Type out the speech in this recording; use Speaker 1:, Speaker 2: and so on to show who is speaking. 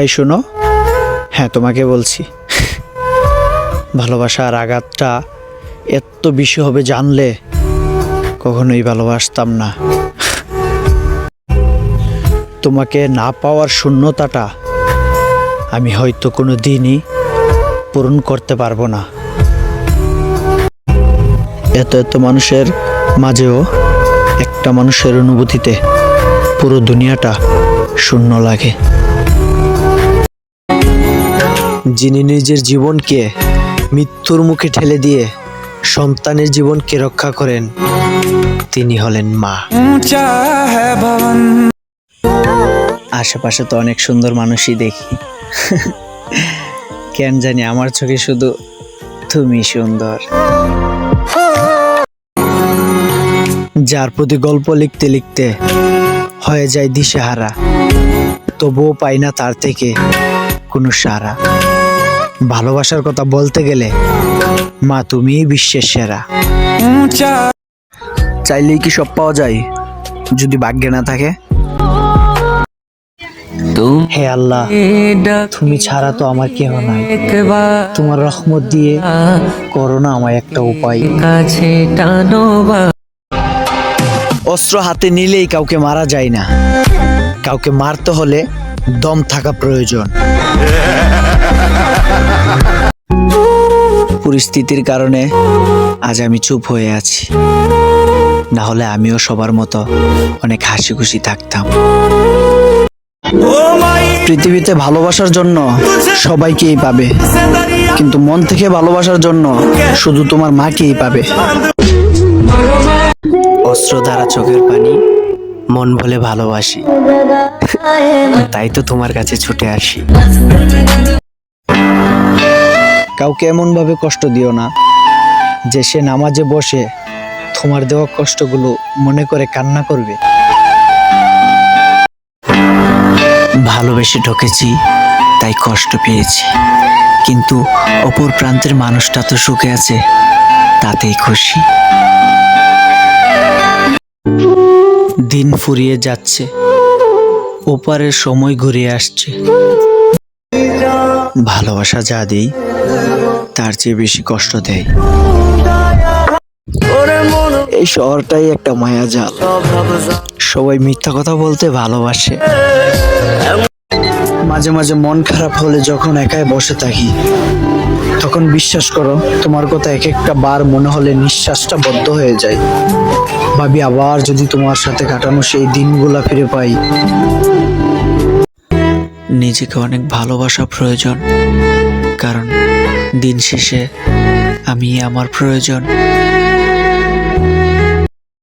Speaker 1: এই শোনো। হ্যাঁ তোমাকে বলছি। ভালোবাসার আঘাতটা এত বেশি হবে জানলে কখনোই ভালোবাসতাম না। তোমাকে না পাওয়ার শূন্যতাটা আমি হয়তো কোনো দিনই পূরণ করতে পারব না। এত এত মানুষের মাঝেও একটা মানুষের অনুভূতিতে পুরো দুনিয়াটা শূন্য লাগে। যিনি নিজের জীবনকে মৃত্যুর মুখে ঠেলে দিয়ে সন্তানের জীবনকে রক্ষা করেন তিনি হলেন মা। আশেপাশে তো অনেক সুন্দর মানুষই দেখি। কেন জানি আমার চোখে শুধু তুমি সুন্দর। যার প্রতি গল্প লিখতে লিখতে হয়ে যায় দিশেহারা তবুও পাই না তার থেকে কোনো সারা। ভালোবাসার কথা বলতে গেলে মা তুমি বিশ্বের সেরা। চাইলেই কি সব পাওয়া যায় যদি ভাগ্যে না থাকে? হে আল্লাহ তুমি ছাড়া তো আমার কেহ নাই। তোমার রহমত দিয়ে করোনা আমার একটা উপায়। অস্ত্র হাতে নিলেই কাউকে মারা যায় না। কাউকে মারতে হলে দম থাকা প্রয়োজন। পরিস্থিতির কারণে আজ আমি চুপ হয়ে আছি। না হলে আমিও সবার মতো অনেক হাসি খুশি থাকতাম। পৃথিবীতে ভালোবাসার জন্য সবাইকেই পাবে। কিন্তু মন থেকে ভালোবাসার জন্য শুধু তোমার মাকেই পাবে। অস্ত্র দ্বারা চোখের পানি, মন বলে ভালোবাসি। তাই তো তোমার কাছে ছুটে আসি। কাউকে এমনভাবে কষ্ট দিও না যে সে নামাজে বসে তোমার দেওয়া কষ্টগুলো মনে করে কান্না করবে। ভালোবেসে ঢকেছি, তাই কষ্ট পেয়েছি। কিন্তু অপর প্রান্তের মানুষটা তো সুখে আছে, তাতেই খুশি। দিন ফুরিয়ে যাচ্ছে, ওপারের সময় ঘুরে আসছে। ভালোবাসা যা দেই, তার চেয়ে বেশি কষ্ট দেয়। এই শহরটাই একটা মায়াজাল সবাই মিথ্যা কথা বলতে ভালোবাসে। মাঝে মাঝে মন খারাপ হলে যখন একাই বসে থাকি, তখন বিশ্বাস করো, তোমার কথা এক একটা বার মনে হলে নিঃশ্বাসটা বদ্ধ হয়ে যায়। ভাবি, আবার যদি তোমার সাথে কাটানো সেই দিনগুলা ফিরে পাই নিজেকে অনেক ভালোবাসা প্রয়োজন। কারণ দিন শেষে আমি আমার প্রয়োজন।